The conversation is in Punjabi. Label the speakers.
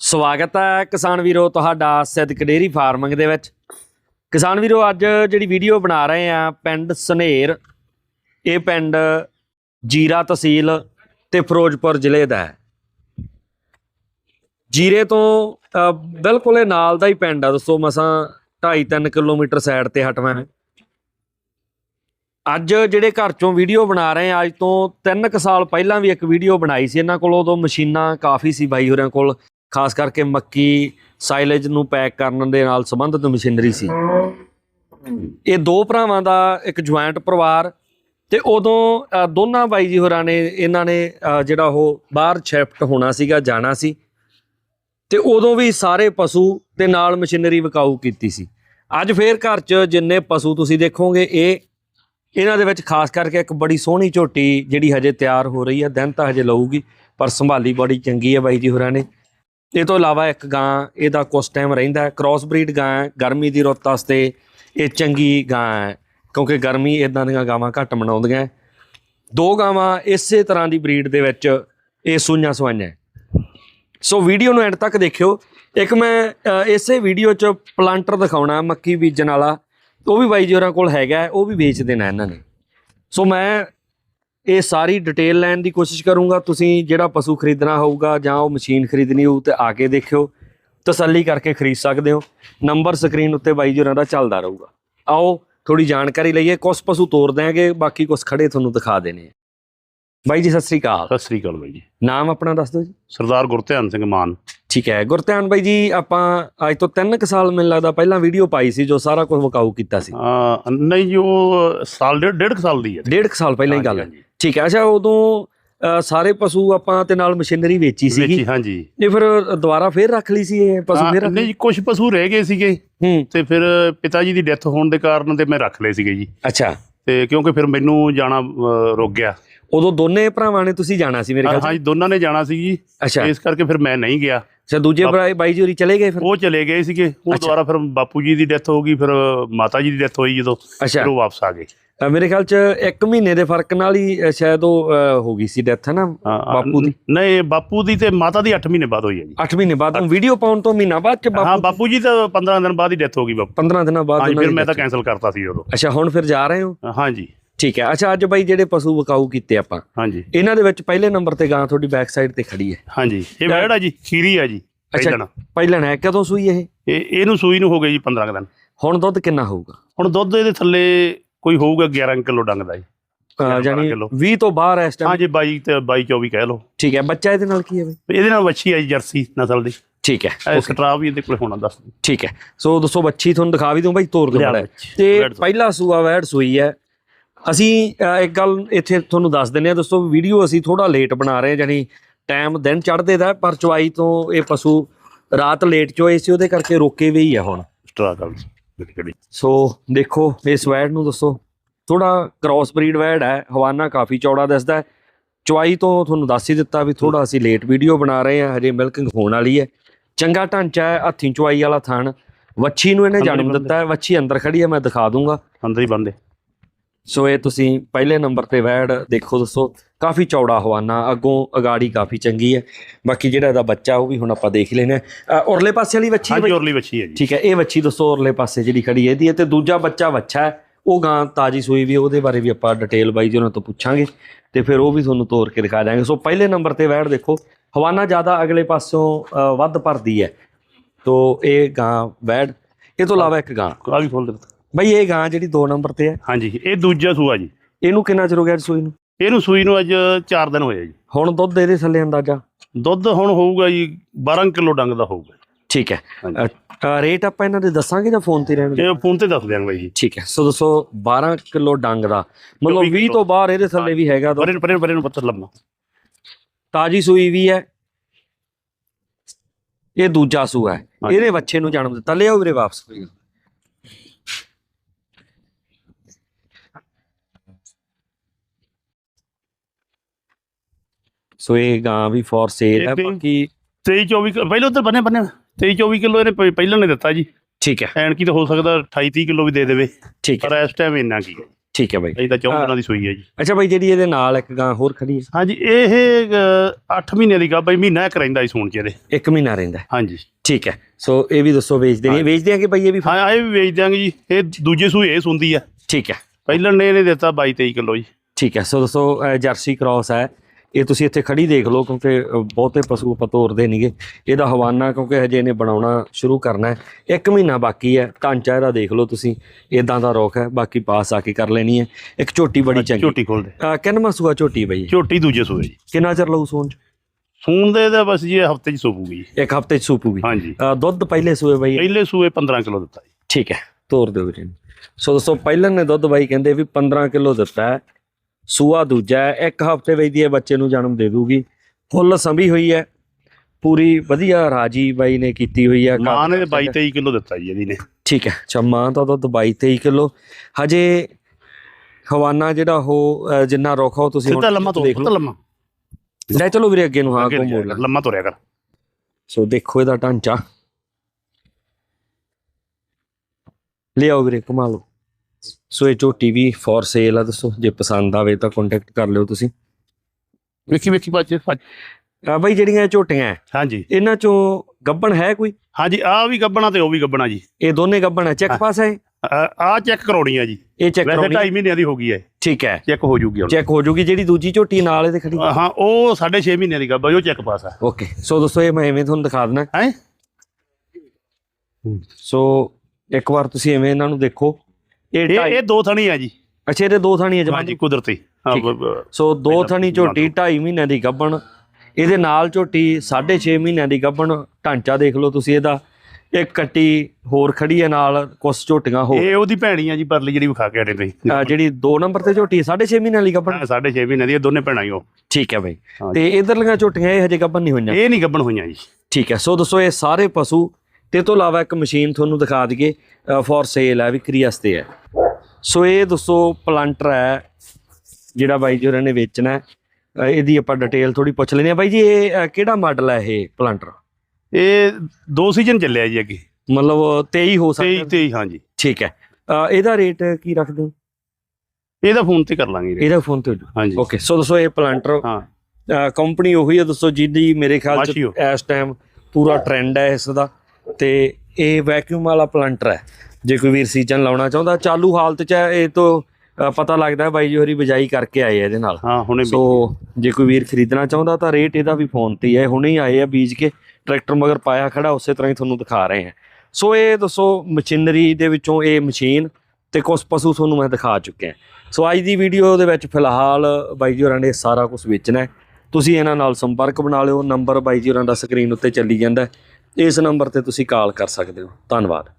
Speaker 1: ਸਵਾਗਤ ਹੈ ਕਿਸਾਨ ਵੀਰੋ ਤੁਹਾਡਾ ਸਿੱਧਕ ਡੇਰੀ ਫਾਰਮਿੰਗ ਦੇ ਵਿੱਚ। ਕਿਸਾਨ ਵੀਰੋ, ਅੱਜ ਜਿਹੜੀ ਵੀਡੀਓ ਬਣਾ ਰਹੇ ਆ ਪਿੰਡ ਸਨੇਰ, ਇਹ ਪਿੰਡ ਜੀਰਾ ਤਹਿਸੀਲ ਤੇ ਫਿਰੋਜ਼ਪੁਰ ਜ਼ਿਲ੍ਹੇ ਦਾ ਹੈ। ਜੀਰੇ ਤੋਂ ਬਿਲਕੁਲ ਇਹ ਨਾਲ ਦਾ ਹੀ ਪਿੰਡ ਆ ਦੋਸਤੋ ਮਸਾਂ 2.5-3 ਕਿਲੋਮੀਟਰ ਸਾਈਡ ਤੇ ਹਟਵਾਂ ਅੱਜ ਜਿਹੜੇ ਘਰ ਚੋਂ ਵੀਡੀਓ ਬਣਾ ਰਹੇ ਆ ਅੱਜ ਤੋਂ 3 ਕੁ ਸਾਲ ਪਹਿਲਾਂ ਵੀ ਇੱਕ ਵੀਡੀਓ ਬਣਾਈ ਸੀ, ਇਹਨਾਂ ਕੋਲ ਉਦੋਂ ਮਸ਼ੀਨਾਂ ਕਾਫੀ ਸੀ ਬਾਈ ਹੋਰਾਂ ਕੋਲ। ਖਾਸ ਕਰਕੇ ਮੱਕੀ ਸਾਈਲੇਜ ਨੂੰ ਪੈਕ ਕਰਨ ਦੇ ਨਾਲ ਸੰਬੰਧਿਤ ਮਸ਼ੀਨਰੀ ਸੀ। ਇਹ ਦੋ ਭਰਾਵਾਂ ਦਾ ਇੱਕ ਜੁਆਇੰਟ ਪਰਿਵਾਰ ਤੇ ਉਦੋਂ ਦੋਨਾਂ ਬਾਈ ਜੀ ਹੋਰਾਂ ਨੇ, ਇਹਨਾਂ ਨੇ ਜਿਹੜਾ ਉਹ ਬਾਹਰ ਸ਼ਿਫਟ ਹੋਣਾ ਸੀਗਾ, ਜਾਣਾ ਸੀ। ਤੇ ਉਦੋਂ ਵੀ ਸਾਰੇ ਪਸ਼ੂ ਤੇ ਨਾਲ ਮਸ਼ੀਨਰੀ ਵਿਕਾਊ ਕੀਤੀ ਸੀ। ਅੱਜ ਫੇਰ ਘਰ 'ਚ ਜਿੰਨੇ ਪਸ਼ੂ ਤੁਸੀਂ ਦੇਖੋਗੇ, ਇਹ ਇਹਨਾਂ ਦੇ ਵਿੱਚ ਖਾਸ ਕਰਕੇ ਇੱਕ ਬੜੀ ਸੋਹਣੀ ਝੋਟੀ ਜਿਹੜੀ ਹਜੇ ਤਿਆਰ ਹੋ ਰਹੀ ਹੈ ਦਿਨ ਤਾਂ ਹਜੇ ਲਊਗੀ, ਪਰ ਸੰਭਾਲੀ ਬੜੀ ਚੰਗੀ ਹੈ ਬਾਈ ਜੀ ਹੋਰਾਂ ਨੇ। ਇਹ ਤੋਂ ਇਲਾਵਾ ਇੱਕ ਗਾਂ, ਇਹਦਾ ਕੁਛ ਟਾਈਮ ਰਹਿੰਦਾ ਹੈ। ਕ੍ਰਾਸ ਬਰੀਡ ਗਾਂ ਹੈ, ਗਰਮੀ ਦੀ ਰੁੱਤ ਵਾਸਤੇ ਇਹ ਚੰਗੀ ਗਾਂ ਹੈ, ਕਿਉਂਕਿ ਗਰਮੀ ਇਦਾਂ ਦੀਆਂ ਗਾਵਾਂ ਘੱਟ ਮਨਾਉਂਦੀਆਂ ਦੋ ਗਾਵਾਂ ਇਸੇ ਤਰ੍ਹਾਂ ਦੀ ਬਰੀਡ ਦੇ ਵਿੱਚ ਇਹ ਸੂਈਆਂ ਸਵਾਈਆਂ ਸੋ ਵੀਡੀਓ ਨੂੰ ਐਂਡ ਤੱਕ ਦੇਖਿਓ। ਇੱਕ ਮੈਂ ਇਸੇ ਵੀਡੀਓ 'ਚ ਪਲਾਂਟਰ ਦਿਖਾਉਣਾ, ਮੱਕੀ ਬੀਜਣ ਵਾਲਾ। ਉਹ ਵੀ ਬਾਈ ਜੀ ਹੋਰਾਂ ਕੋਲ ਹੈਗਾ ਉਹ ਵੀ ਵੇਚ ਦੇਣਾ ਇਹਨਾਂ ਨੇ। ਸੋ ਮੈਂ ਇਹ ਸਾਰੀ ਡਿਟੇਲ ਲੈਣ ਦੀ ਕੋਸ਼ਿਸ਼ ਕਰੂੰਗਾ। ਤੁਸੀਂ ਜਿਹੜਾ ਪਸ਼ੂ ਖਰੀਦਣਾ ਹੋਊਗਾ ਜਾਂ ਉਹ ਮਸ਼ੀਨ ਖਰੀਦਣੀ ਹੋਊ ਤੇ ਆ ਕੇ ਦੇਖਿਓ। ਤਸੱਲੀ ਕਰਕੇ ਖਰੀਦ ਸਕਦੇ ਹੋ। ਨੰਬਰ ਸਕਰੀਨ ਉੱਤੇ ਬਾਈ ਜੀ ਹੋਰਾਂ ਦਾ ਚੱਲਦਾ ਰਹੂਗਾ। ਆਓ ਥੋੜੀ ਜਾਣਕਾਰੀ ਲਈਏ। ਕੁਝ ਪਸ਼ੂ ਤੋਰ ਦਿਆਂਗੇ ਬਾਕੀ ਕੁਝ ਖੜੇ ਤੁਹਾਨੂੰ ਦਿਖਾ ਦੇਣੇ ਬਾਈ ਜੀ ਸਤਿ ਸ੍ਰੀ ਅਕਾਲ।
Speaker 2: ਸਤਿ ਸ੍ਰੀ ਅਕਾਲ ਬਾਈ ਜੀ।
Speaker 1: ਨਾਮ ਆਪਣਾ ਦੱਸ ਦਿਓ ਜੀ।
Speaker 2: ਸਰਦਾਰ ਗੁਰਧਿਆਨ ਸਿੰਘ ਮਾਨ।
Speaker 1: ਠੀਕ ਹੈ। ਗੁਰਧਿਆਨ ਬਾਈ ਜੀ ਆਪਾਂ ਅੱਜ ਤੋਂ 3 ਕੁ ਸਾਲ ਮੈਨੂੰ ਲੱਗਦਾ ਪਹਿਲਾਂ ਵੀਡੀਓ ਪਾਈ ਸੀ ਜੋ ਸਾਰਾ ਕੁਝ ਵਿਕਾਊ ਕੀਤਾ ਸੀ।
Speaker 2: ਨਹੀਂ ਜੀ ਉਹ ਸਾਲ ਡੇਢ ਡੇਢ ਕੁ ਸਾਲ ਦੀ ਹੈ।
Speaker 1: ਡੇਢ ਸਾਲ ਪਹਿਲਾਂ ਹੀ ਗੱਲ ਹੈ।
Speaker 2: ਹਾਂਜੀ,
Speaker 1: ਠੀਕ ਹੈ ਅੱਛਾ ਉਦੋਂ ਸਾਰੇ ਪਸ਼ੂ ਆਪਾਂ ਤੇ ਨਾਲ ਮਸ਼ੀਨਰੀ ਵੇਚੀ। ਸੀਗੀ।
Speaker 2: ਵਿੱਚ ਹਾਂਜੀ।
Speaker 1: ਇਹ ਫਿਰ ਦੁਬਾਰਾ ਫੇਰ ਰੱਖ ਲਈ ਸੀ ਇਹ ਪਸ਼ੂ ਫੇਰ
Speaker 2: ਨਹੀਂ ਜੀ ਕੁਝ ਪਸ਼ੂ ਰਹਿ ਗਏ ਸੀਗੇ।
Speaker 1: ਹੂੰ।
Speaker 2: ਤੇ ਫਿਰ ਪਿਤਾ ਜੀ ਦੀ ਡੈਥ ਹੋਣ ਦੇ ਕਾਰਨ ਤੇ ਮੈਂ ਰੱਖ ਲਏ ਸੀਗੇ ਜੀ।
Speaker 1: ਅੱਛਾ।
Speaker 2: ਤੇ ਕਿਉਂਕਿ ਫਿਰ ਮੈਨੂੰ ਜਾਣਾ ਰੁਕ ਗਿਆ।
Speaker 1: ਉਦੋਂ ਦੋਨੇ ਭਰਾਵਾਂ ਨੇ ਤੁਸੀਂ ਜਾਣਾ ਸੀ ਮੇਰੇ ਖਿਆਲ
Speaker 2: ਹਾਂਜੀ ਦੋਨਾਂ ਨੇ ਜਾਣਾ ਸੀ ਜੀ।
Speaker 1: ਅੱਛਾ।
Speaker 2: ਇਸ ਕਰਕੇ ਫਿਰ ਮੈਂ ਨਹੀਂ ਗਿਆ।
Speaker 1: ਅੱਛਾ ਦੂਜੇ ਭਰਾ ਬਾਈ ਜੀ ਹੋਰੀ ਚਲੇ ਗਏ ਫਿਰ?
Speaker 2: ਉਹ ਚਲੇ ਗਏ ਸੀਗੇ। ਉਹ। ਦੁਬਾਰਾ ਫਿਰ ਬਾਪੂ ਜੀ ਦੀ ਡੈਥ ਹੋ ਗਈ ਫਿਰ ਮਾਤਾ ਜੀ ਦੀ ਡੈਥ ਹੋਈ ਜਦੋਂ। ਫਿਰ ਉਹ ਵਾਪਸ ਆ ਗਏ।
Speaker 1: ਮੇਰੇ ਖਿਆਲ ਚ 1 ਮਹੀਨੇ ਦੇ ਫ਼ਰਕ ਨਾਲ ਹੀ ਸ਼ਾਇਦ ਉਹ ਹੋ ਗਈ ਸੀ ਡੈਥ ਹੈ ਨਾ
Speaker 2: ਹਾਂ,
Speaker 1: ਬਾਪੂ ਦੀ?
Speaker 2: ਨਹੀਂ ਬਾਪੂ ਦੀ ਤੇ ਮਾਤਾ ਦੀ 8 ਮਹੀਨੇ ਬਾਅਦ ਹੋਈ ਹੈ ਜੀ।
Speaker 1: 8 ਮਹੀਨੇ ਬਾਅਦ ਵੀਡੀਓ ਪਾਉਣ ਤੋਂ ਮਹੀਨਾ ਬਾਅਦ ਚ
Speaker 2: ਹਾਂ
Speaker 1: ਬਾਪੂ
Speaker 2: ਬਾਪੂ ਜੀ ਤਾਂ 15 ਦਿਨ ਬਾਅਦ ਹੀ ਡੈਥ ਹੋ ਗਈ ਬਾਪੂ।
Speaker 1: 15 ਦਿਨਾਂ ਬਾਅਦ ਉਹਨਾਂ
Speaker 2: ਫਿਰ ਮੈਂ ਤਾਂ ਕੈਨਸਲ ਕਰਤਾ ਸੀ ਉਦੋਂ।
Speaker 1: ਅੱਛਾ ਹੁਣ ਫਿਰ ਜਾ ਰਹੇ ਹੋ?
Speaker 2: ਹਾਂਜੀ।
Speaker 1: ਠੀਕ ਹੈ ਅੱਛਾ ਅੱਜ ਬਾਈ ਜਿਹੜੇ ਪਸ਼ੂ ਵਿਕਾਊ ਕੀਤੇ ਆਪਾਂ
Speaker 2: ਹਾਂਜੀ।
Speaker 1: ਇਹਨਾਂ ਦੇ ਵਿੱਚ ਪਹਿਲੇ ਨੰਬਰ ਤੇ ਗਾਂ ਤੁਹਾਡੀ ਬੈਕ ਸਾਈਡ ਤੇ ਖੜੀ ਹੈ।
Speaker 2: ਹਾਂਜੀ ਇਹ ਵੈੜ ਆ ਜੀ ਖੀਰੀ ਆ ਜੀ ਪਹਿਲਣ।
Speaker 1: ਪਹਿਲਾਂ ਹੈ ਕਦੋਂ ਸੂਈ ਇਹ?
Speaker 2: ਇਹ ਇਹਨੂੰ ਸੂਈ ਨੂੰ ਹੋ ਗਏ ਜੀ 15 ਕੁ ਦਿਨ।
Speaker 1: ਹੁਣ ਦੁੱਧ ਕਿੰਨਾ ਹੋਊਗਾ?
Speaker 2: ਹੁਣ ਦੁੱਧ ਇਹਦੇ ਥੱਲੇ ਕੋਈ ਹੋਊਗਾ 11 ਕਿਲੋ ਡੰਗ ਦਾ ਜੀ।
Speaker 1: ਅ,
Speaker 2: ਗਿਆਰਾਂ
Speaker 1: ਜਾਨੀ
Speaker 2: ਕਿੱਲੋ।
Speaker 1: 20 ਤੋਂ ਬਾਹਰ ਇਸ ਟਾਈਮ
Speaker 2: ਹਾਂਜੀ 22 ਤੇ 22 24 ਕਹਿ ਲਓ।
Speaker 1: ਠੀਕ ਹੈ ਬੱਚਾ ਇਹਦੇ ਨਾਲ ਕੀ ਹੈ ਬਈ?
Speaker 2: ਇਹਦੇ ਨਾਲ ਵੱਛੀ ਜੀ ਜਰਸੀ ਨਸਲ ਦੀ।
Speaker 1: ਠੀਕ ਹੈ
Speaker 2: ਇਹ ਸਟਰਾ ਵੀ ਇਹਦੇ ਕੋਲ ਹੋਣਾ ਦੱਸ ਦਿਓ।
Speaker 1: ਠੀਕ ਹੈ ਸੋ ਦੱਸੋ ਬੱਚੀ ਤੁਹਾਨੂੰ ਦਿਖਾ ਵੀ ਦੂੰ ਬਾਈ ਤੋਰ ਦੋ
Speaker 2: ਲਿਆ
Speaker 1: ਬੜਾ
Speaker 2: ਬੱਚੀ,
Speaker 1: ਤੇ
Speaker 2: ਵੈੜ ਸੂਈ।
Speaker 1: ਪਹਿਲਾ ਸੂਆ ਵੈੜ ਸੂਈ ਹੈ। ਅਸੀਂ ਅ, ਇੱਕ ਗੱਲ ਇੱਥੇ ਤੁਹਾਨੂੰ ਦੱਸ ਦਿੰਨੇ ਆ ਦੋਸਤੋ ਵੀਡੀਓ ਅਸੀਂ ਥੋੜਾ ਲੇਟ ਬਣਾ ਰਹੇ ਹਾਂ ਜਾਨੀ ਟਾਈਮ ਦਿਨ ਚੜ੍ਹਦੇ ਦਾ ਹੈ, ਪਰ ਚਵਾਈ ਤੋਂ ਇਹ ਪਸ਼ੂ ਰਾਤ ਲੇਟ ਚੋਏ ਸੀ ਉਹਦੇ ਕਰਕੇ ਰੋਕੇ ਵੀ ਹੀ ਆ ਹੁਣ।
Speaker 2: ਸਟਰਾ ਕਿਹੜੀ
Speaker 1: ਸੋ ਦੇਖੋ ਇਸ ਵੈੜ ਨੂੰ ਦੱਸੋ। ਥੋੜਾ ਕ੍ਰਾਸ ਬਰੀਡ ਵੈੜ ਹੈ ਹਵਾਨਾ ਕਾਫੀ ਚੌੜਾ ਦਿਸਦਾ ਹੈ। ਚਵਾਈ ਤੋਂ ਤੁਹਾਨੂੰ ਦੱਸ ਹੀ ਦਿੱਤਾ ਵੀ ਥੋੜਾ ਅਸੀਂ ਲੇਟ ਵੀਡੀਓ ਬਣਾ ਰਹੇ ਹਾਂ ਹਜੇ ਮਿਲਕਿੰਗ ਹੋਣ ਵਾਲੀ ਹੈ। ਚੰਗਾ ਢਾਂਚਾ ਹੈ ਹੱਥੀਂ ਚਵਾਈ ਵਾਲਾ ਥਣ। ਵੱਛੀ ਨੂੰ ਇਹਨੇ ਜਨਮ ਦਿੱਤਾ ਹੈ ਵੱਛੀ ਅੰਦਰ ਖੜੀ ਹੈ ਮੈਂ ਦਿਖਾ ਦੂੰਗਾ।
Speaker 2: ਅੰਦਰ ਹੀ ਬੰਦੇ।
Speaker 1: ਸੋ ਇਹ ਤੁਸੀਂ ਪਹਿਲੇ ਨੰਬਰ ਤੇ ਵੈੜ ਦੇਖੋ ਦੱਸੋ। ਕਾਫੀ ਚੌੜਾ ਹਵਾਨਾ ਅੱਗੋਂ ਅਗਾੜੀ ਕਾਫੀ ਚੰਗੀ ਹੈ। ਬਾਕੀ ਜਿਹੜਾ ਇਹਦਾ ਬੱਚਾ ਉਹ ਵੀ ਹੁਣ ਆਪਾਂ ਦੇਖ ਲੈਨੇ ਆ ਉਰਲੇ ਪਾਸੇ ਵਾਲੀ ਵੱਛੀ ਹੈ
Speaker 2: ਹਾਂਜੀ? ਔਰਲੀ ਵੱਛੀ ਹੈ ਜੀ।
Speaker 1: ਠੀਕ ਹੈ ਇਹ ਵੱਛੀ ਦੱਸੋ ਉਰਲੇ ਪਾਸੇ ਜਿਹੜੀ ਖੜੀ ਹੈ ਇਹਦੀ ਹੈ ਤੇ ਦੂਜਾ ਬੱਚਾ ਵੱਛਾ ਹੈ। ਉਹ ਗਾਂ ਤਾਜੀ ਸੂਈ ਵੀ ਉਹਦੇ ਬਾਰੇ ਵੀ ਆਪਾਂ ਡਿਟੇਲ ਬਾਈ ਜੀ ਉਹਨਾਂ ਤੋਂ ਪੁੱਛਾਂਗੇ। ਤੇ ਫਿਰ ਉਹ ਵੀ ਤੁਹਾਨੂੰ ਤੋਰ ਕੇ ਦਿਖਾ ਦਾਂਗੇ ਸੋ ਪਹਿਲੇ ਨੰਬਰ ਤੇ ਵੈੜ ਦੇਖੋ ਹਵਾਨਾ ਜ਼ਿਆਦਾ ਅਗਲੇ ਪਾਸਿਓਂ ਅ, ਵੱਧ ਭਰਦੀ ਹੈ। ਤੋ ਇਹ ਗਾਂ ਵੈੜ ਇਹ ਤੋਂ ਇਲਾਵਾ ਇੱਕ ਗਾਂ।
Speaker 2: ਖੋਲ ਦੇ
Speaker 1: ਬਈ ਇਹ ਗਾਂ ਜਿਹੜੀ 2 ਨੰਬਰ ਤੇ ਹੈ।
Speaker 2: ਹਾਂਜੀ ਇਹ ਦੂਜਾ ਸੂਆ ਜੀ।
Speaker 1: ਇਹਨੂੰ ਕਿੰਨਾ ਚਿਰ ਹੋ ਗਿਆ ਸੂਈ ਨੂੰ?
Speaker 2: ਇਹਨੂੰ ਸੂਈ ਨੂੰ ਅੱਜ 4 ਦਿਨ ਹੋਏ ਜੀ।
Speaker 1: ਹੁਣ ਦੁੱਧ ਇਹਦੇ ਥੱਲੇ ਅੰਦਾਜ਼ਾ?
Speaker 2: ਦੁੱਧ ਹੁਣ ਹੋਊਗਾ ਜੀ 12 ਕਿਲੋ ਡੰਗ ਦਾ ਹੋਊਗਾ।
Speaker 1: ਠੀਕ ਹੈ। ਰੇਟ ਆਪਾਂ ਇਹਨਾਂ ਦੇ ਦੱਸਾਂਗੇ ਜਾਂ ਫੋਨ ਤੇ ਰਹਿਣਗੇ?
Speaker 2: ਇਹ ਫੋਨ ਤੇ ਦੱਸ ਦਿਆਂਗੇ ਬਾਈ ਜੀ।
Speaker 1: ਠੀਕ ਹੈ। ਸੋ ਦੱਸੋ 12 ਕਿਲੋ ਡੰਗ ਦਾ। ਮਤਲਬ 20 ਤੋਂ ਬਾਹਰ ਇਹਦੇ ਥੱਲੇ ਵੀ ਹੈਗਾ ਦੁੱਧ?
Speaker 2: ਪਰੇ ਪਰੇ ਨੂੰ ਪੱਤਰ ਲੱਭਣਾ
Speaker 1: ਤਾਜੀ ਸੂਈ ਵੀ ਹੈ। ਇਹ ਦੂਜਾ ਸੂਆ ਹੈ। ਇਹਨੇ ਬੱਚੇ ਨੂੰ ਜਨਮ ਦਿੱਤਾ। ਲਿਆਓ ਵੀਰੇ ਵਾਪਸ। ਸੋ ਇਹ ਗਾਂ ਵੀ ਫॉर ਸੇਲ ਹੈ
Speaker 2: ਇਹ
Speaker 1: ਬਾਕੀ
Speaker 2: 23 24 ਕਿਲੋ ਪਹਿਲਾਂ ਉਧਰ ਬਨੇ ਬਨੇ। 23 24 ਕਿਲੋ ਇਹਨੇ ਪਹਿ- ਪਹਿਲਾਂ ਨੇ ਦਿੱਤਾ ਜੀ।
Speaker 1: ਠੀਕ ਹੈ।
Speaker 2: ਐਨ ਕੀ ਤਾਂ ਹੋ ਸਕਦਾ 28 30 ਕਿਲੋ ਵੀ ਦੇ ਦੇਵੇ।
Speaker 1: ਠੀਕ ਹੈ।
Speaker 2: ਪਰ ਇਸ ਟਾਈਮ ਇੰਨਾ ਕੀ ਹੈ।
Speaker 1: ਠੀਕ ਹੈ ਬਾਈ।
Speaker 2: ਅਜੇ ਤਾਂ 14 ਦਿਨਾਂ ਦੀ ਸੂਈ ਹੈ ਜੀ।
Speaker 1: ਅੱਛਾ ਬਾਈ ਜਿਹੜੀ ਇਹਦੇ ਨਾਲ ਇੱਕ ਗਾਂ ਹੋਰ ਖੜੀ ਹੈ?
Speaker 2: ਹਾਂਜੀ ਇਹ 8 ਮਹੀਨੇ ਦੀ ਗੱਭ ਹੈ ਮਹੀਨਾ ਇੱਕ ਰਹਿੰਦਾ ਜੀ ਸੂਣ ਚ ਇਹਦੇ।
Speaker 1: ਇੱਕ ਮਹੀਨਾ ਰਹਿੰਦਾ ਹੈ।
Speaker 2: ਹਾਂਜੀ।
Speaker 1: ਠੀਕ ਹੈ। ਸੋ ਇਹ ਵੀ ਦੱਸੋ ਵੇਚਦੇ ਨਹੀਂ। ਵੇਚਦੇ ਆ ਕਿ ਬਾਈ ਇਹ ਵੀ
Speaker 2: ਹਾਂ ਇਹ ਵੀ ਵੇਚ ਦਿਆਂਗੇ ਜੀ। ਇਹ ਦੂਜੇ ਸੂਏ ਇਹ ਸੁੰਦੀ ਆ।
Speaker 1: ਠੀਕ ਹੈ।
Speaker 2: ਪਹਿਲਣ ਨੇ ਇਹਨੇ ਦਿੱਤਾ 22 23 ਕਿਲੋ ਜੀ।
Speaker 1: ਠੀਕ ਹੈ। ਸੋ ਦੋਸਤੋ ਅ, ਜਰਸੀ ਕ੍ਰਾਸ ਹੈ। ਇਹ ਤੁਸੀਂ ਇੱਥੇ ਖੜੀ ਦੇਖ ਲਓ ਕਿਉਂਕਿ ਬਹੁਤੇ ਪਸ਼ੂ ਆਪਾਂ ਤੋਰਦੇ ਨਹੀਂਗੇ। ਇਹਦਾ ਹਵਾਨਾ ਕਿਉਂਕਿ ਹਜੇ ਇਹਨੇ ਬਣਾਉਣਾ ਸ਼ੁਰੂ ਕਰਨਾ ਹੈ। ਇੱਕ ਮਹੀਨਾ ਬਾਕੀ ਹੈ। ਢਾਂਚਾ ਇਹਦਾ ਦੇਖ ਲਓ ਤੁਸੀਂ। ਇਦਾਂ ਦਾ ਰੁੱਖ ਹੈ। ਬਾਕੀ ਪਾਸ ਆ ਕੇ ਕਰ ਲੈਣੀ ਹੈ। ਇੱਕ ਝੋਟੀ ਬੜੀ ਚੰਗੀ।
Speaker 2: ਝੋਟੀ ਖੋਲਦੇ
Speaker 1: ਅ, ਕਿੰਨਵਾਂ ਸੂਆ ਝੋਟੀ ਬਈ?
Speaker 2: ਝੋਟੀ ਦੂਜੇ ਸੂਏ ਜੀ।
Speaker 1: ਕਿੰਨਾ ਚਿਰ ਲਊ ਸੂਣ ਚ?
Speaker 2: ਸੂਣ ਦੇ ਤਾਂ ਬਸ ਜੀ ਹਫ਼ਤੇ ਚ ਸੂਪੂਗੀ
Speaker 1: ਇੱਕ ਹਫ਼ਤੇ ਚ ਸੂਪੂਗੀ।
Speaker 2: ਹਾਂਜੀ।
Speaker 1: ਦੁੱਧ ਪਹਿਲੇ ਸੂਏ ਬਈ?
Speaker 2: ਪਹਿਲੇ ਸੂਏ 15 ਕਿਲੋ ਦਿੱਤਾ ਜੀ।
Speaker 1: ਠੀਕ ਹੈ। ਤੋਰ ਦਿਓ ਵੀਰੇ। ਸੋ ਦੋਸਤੋ ਪਹਿਲਾਂ ਨੇ ਦੁੱਧ ਬਾਈ ਕਹਿੰਦੇ ਵੀ 15 ਕਿਲੋ ਦਿੱਤਾ ਹੈ। ਸੂਆ ਦੂਜਾ ਹੈ ਇੱਕ ਹਫ਼ਤੇ ਵਿੱਚ ਦੀ ਇਹ ਬੱਚੇ ਨੂੰ ਜਨਮ ਦੇ ਦੂਗੀ। ਫੁੱਲ ਸੰਭੀ ਹੋਈ ਹੈ ਪੂਰੀ ਵਧੀਆ ਰਾਜੀ ਬਾਈ ਨੇ ਕੀਤੀ ਹੋਈ ਹੈ
Speaker 2: ਮਾਂ ਨੇ 22 23 ਕਿਲੋ ਦਿੱਤਾ ਜੀ ਇਹਦੀ ਨੇ।
Speaker 1: ਠੀਕ ਹੈ ਅੱਛਾ ਮਾਂ ਦਾ ਦੁੱਧ 22 23 ਕਿਲੋ। ਹਜੇ ਹਵਾਨਾ ਜਿਹੜਾ ਉਹ ਜਿੰਨਾ ਰੋਖਾ ਉਹ ਤੁਸੀਂ
Speaker 2: ਸਿੱਧਾ ਲੰਮਾ ਤੋਂ
Speaker 1: ਦੇਖ ਲਓ।
Speaker 2: ਲੰਮਾ।
Speaker 1: ਲੈ ਚਲੋ ਵੀਰੇ ਅੱਗੇ ਨੂੰ ਹਾਂ ਕੋ ਮੋੜ
Speaker 2: ਲੰਮਾ ਤੁਰਿਆ ਕਰ।
Speaker 1: ਸੋ ਦੇਖੋ ਇਹਦਾ ਢਾਂਚਾ। ਲਿਆਓ ਵੀਰੇ ਕਮਾ ਲਓ। ਸੋ ਇਹ ਝੋਟੀ ਵੀ ਫੋਰ ਸੇਲ ਆ ਦੱਸੋ ਜੇ ਪਸੰਦ ਆਵੇ ਤਾਂ ਕੰਟੈਕਟ ਕਰ ਲਿਓ ਤੁਸੀਂ।
Speaker 2: ਵੇਖੀ ਵੇਖੀ ਬਾਜੇ
Speaker 1: ਆ ਬਈ ਜਿਹੜੀਆਂ ਇਹ ਝੋਟੀਆਂ
Speaker 2: ਹਾਂਜੀ।
Speaker 1: ਇਹਨਾਂ ਚੋਂ ਗੱਬਣ ਹੈ ਕੋਈ?
Speaker 2: ਹਾਂਜੀ ਆ ਵੀ ਗੱਬਣਾ ਤੇ ਉਹ ਵੀ ਗੱਬਣਾ ਜੀ।
Speaker 1: ਇਹ ਦੋਨੇ ਗੱਬਣ ਹੈ। ਚੈੱਕ। ਪਾਸ ਹੈ
Speaker 2: ਆ ਚੈੱਕ ਕਰਾਉਣੀ ਆ ਜੀ।
Speaker 1: ਇਹ ਚੈੱਕ
Speaker 2: ਵੈਸੇ
Speaker 1: ਕਰਾਉਣੀ
Speaker 2: 2.5 ਮਹੀਨਿਆਂ ਦੀ ਹੋ ਗਈ ਹੈ
Speaker 1: ਠੀਕ ਹੈ
Speaker 2: ਚੈੱਕ ਹੋ ਜੂਗੀ ਹੁਣ।
Speaker 1: ਚੈੱਕ ਹੋ ਜੂਗੀ ਜਿਹੜੀ ਦੂਜੀ ਝੋਟੀ ਨਾਲ ਇਹਦੇ ਖੜੀ।
Speaker 2: ਹਾਂ ਉਹ 6.5 ਮਹੀਨਿਆਂ ਦੀ ਗੱਬ ਉਹ ਚੈੱਕ ਪਾਸ ਆ।
Speaker 1: ਓਕੇ ਸੋ ਦੋਸਤੋ ਇਹ ਮੈਂ ਐਵੇਂ ਤੁਹਾਨੂੰ ਦਿਖਾ ਦਿੰਦਾ
Speaker 2: ਹੈ?
Speaker 1: ਸੋ ਇੱਕ ਵਾਰ ਤੁਸੀਂ ਐਵੇਂ ਇਹਨਾਂ ਨੂੰ ਦੇਖੋ। ਇਹ
Speaker 2: ਇਹ ਦੋ ਥਣੀ ਆ ਜੀ।
Speaker 1: ਅੱਛਾ ਇਹਦੇ ਦੋ ਥਾਣੀ ਹੈ ਜਮਾਂ
Speaker 2: ਹਾਂਜੀ ਕੁਦਰਤੀ
Speaker 1: ਸੋ ਦੋ ਥਣੀ ਝੋਟੀ 2.5 ਮਹੀਨਿਆਂ ਦੀ ਗੱਬਣ। ਇਹਦੇ ਨਾਲ ਝੋਟੀ 6.5 ਮਹੀਨਿਆਂ ਦੀ ਗੱਬਣ। ਢਾਂਚਾ ਦੇਖ ਲਓ ਤੁਸੀਂ ਇਹਦਾ। ਇੱਕ ਕੱਟੀ ਹੋਰ ਖੜੀ ਹੈ ਨਾਲ ਕੁਛ ਝੋਟੀਆਂ ਹੋਰ।
Speaker 2: ਇਹ ਉਹਦੀ ਭੈਣੀ ਆ ਜੀ ਪਰਲੀ ਜਿਹੜੀ ਵਿਖਾ ਕੇ ਹਟੇ ਤੁਸੀਂ।
Speaker 1: ਜਿਹੜੀ 2 ਨੰਬਰ ਤੇ ਝੋਟੀ 6.5 ਮਹੀਨਿਆਂ ਦੀ ਗੱਬਣ?
Speaker 2: ਹਾਂ, ਸਾਢੇ 6 ਮਹੀਨਿਆਂ ਦੀ ਇਹ ਦੋਨੇ ਭੈਣਾਂ ਹੀ ਉਹ।
Speaker 1: ਠੀਕ ਹੈ ਬਾਈ। ਤੇ ਇਧਰਲੀਆਂ ਝੋਟੀਆਂ ਇਹ ਹਜੇ ਗੱਬਣ ਨਹੀਂ ਹੋਈਆਂ?
Speaker 2: ਇਹ ਨਹੀਂ ਗੱਬਣ ਹੋਈਆਂ ਜੀ।
Speaker 1: ਠੀਕ ਹੈ। ਸੋ ਦੋਸਤੋ ਇਹ ਸਾਰੇ ਪਸ਼ੂ ਤੇ ਤੋਂ ਇਲਾਵਾ ਇੱਕ ਮਸ਼ੀਨ ਤੁਹਾਨੂੰ ਦਿਖਾ ਦਈਏ ਫॉर ਸੇਲ ਹੈ ਵਿਕਰੀ ਵਾਸਤੇ ਹੈ। ਸੋ ਇਹ ਦੋਸਤੋ ਪਲਾਂਟਰ ਹੈ ਜਿਹੜਾ ਬਾਈ ਜੀ ਹੋਰਾਂ ਨੇ ਵੇਚਣਾ ਹੈ। ਇਹਦੀ ਆਪਾਂ ਡਿਟੇਲ ਥੋੜੀ ਪੁੱਛ ਲੈਂਦੇ ਆ ਬਾਈ ਜੀ ਇਹ ਕਿਹੜਾ ਮਾਡਲ ਹੈ ਇਹ ਪਲਾਂਟਰ
Speaker 2: ਇਹ ਦੋ ਸੀਜ਼ਨ ਚੱਲਿਆ ਜੀ ਅੱਗੇ।
Speaker 1: ਮਤਲਬ 23 ਹੋ
Speaker 2: 23
Speaker 1: ਸਕਦਾ
Speaker 2: 23 ਹਾਂਜੀ
Speaker 1: ਠੀਕ ਹੈ। ਇਹਦਾ ਰੇਟ ਕੀ ਰੱਖਦੇ ਹੋ?
Speaker 2: ਇਹਦਾ ਫੋਨ ਤੇ ਕਰ ਲਾਂਗੇ।
Speaker 1: ਇਹਦਾ ਫੋਨ ਤੇ
Speaker 2: ਹਾਂਜੀ।
Speaker 1: ਓਕੇ ਸੋ ਦੋਸਤੋ ਇਹ ਪਲਾਂਟਰ
Speaker 2: ਹਾਂ।
Speaker 1: ਕੰਪਨੀ ਉਹੀ ਹੈ ਦੋਸਤੋ ਜਿਹਦੀ ਮੇਰੇ ਖਿਆਲ ਚ। ਇਸ ਟਾਈਮ ਪੂਰਾ ਟ੍ਰੈਂਡ ਹੈ ਇਸ ਦਾ। ਤੇ ਇਹ ਵੈਕਿਊਮ ਵਾਲਾ ਪਲਾਂਟਰ ਹੈ। ਜੇ ਕੋਈ ਵੀਰ ਸੀਜ਼ਨ ਲਾਉਣਾ ਚਾਹੁੰਦਾ ਚਾਲੂ ਹਾਲਤ ਚ ਹੈ, ਇਹ ਤੋਂ ਅ, ਪਤਾ ਲੱਗਦਾ ਹੈ ਬਾਈ ਜੀ ਹੋਰੀ ਬਿਜਾਈ ਕਰਕੇ ਆਏ ਆ ਇਹਦੇ ਨਾਲ।
Speaker 2: ਹਾਂ ਹੁਣੇ ਵੀ-
Speaker 1: ਸੋ ਜੇ ਕੋਈ ਵੀਰ ਖਰੀਦਣਾ ਚਾਹੁੰਦਾ ਤਾਂ ਰੇਟ ਇਹਦਾ ਵੀ ਫੋਨ ਤੇ ਹੀ ਹੈ। ਹੁਣੇ ਹੀ ਆਏ ਆ ਬੀਜ ਕੇ ਟਰੈਕਟਰ ਮਗਰ ਪਾਇਆ ਖੜਾ ਉਸੇ ਤਰ੍ਹਾਂ ਹੀ ਤੁਹਾਨੂੰ ਦਿਖਾ ਰਹੇ ਹਾਂ। ਸੋ ਇਹ ਦੱਸੋ ਮਸ਼ੀਨਰੀ ਦੇ ਵਿੱਚੋਂ ਇਹ ਮਸ਼ੀਨ ਤੇ ਕੁਝ ਪਸ਼ੂ ਤੁਹਾਨੂੰ ਮੈਂ ਦਿਖਾ ਚੁੱਕਿਆ। ਸੋ ਅੱਜ ਦੀ ਵੀਡੀਓ ਦੇ ਵਿੱਚ ਫਿਲਹਾਲ ਬਾਈ ਜੀ ਹੋਰਾਂ ਨੇ ਸਾਰਾ ਕੁਝ ਵੇਚਣਾ ਹੈ। ਤੁਸੀਂ ਇਹਨਾਂ ਨਾਲ ਸੰਪਰਕ ਬਣਾ ਲਿਓ। ਨੰਬਰ ਬਾਈ ਜੀ ਹੋਰਾਂ ਦਾ ਸਕਰੀਨ ਉੱਤੇ ਚੱਲੀ ਜਾਂਦਾ ਹੈ। ਇਸ ਨੰਬਰ ਤੇ ਤੁਸੀਂ ਕਾਲ ਕਰ ਸਕਦੇ ਹੋ। ਧੰਨਵਾਦ।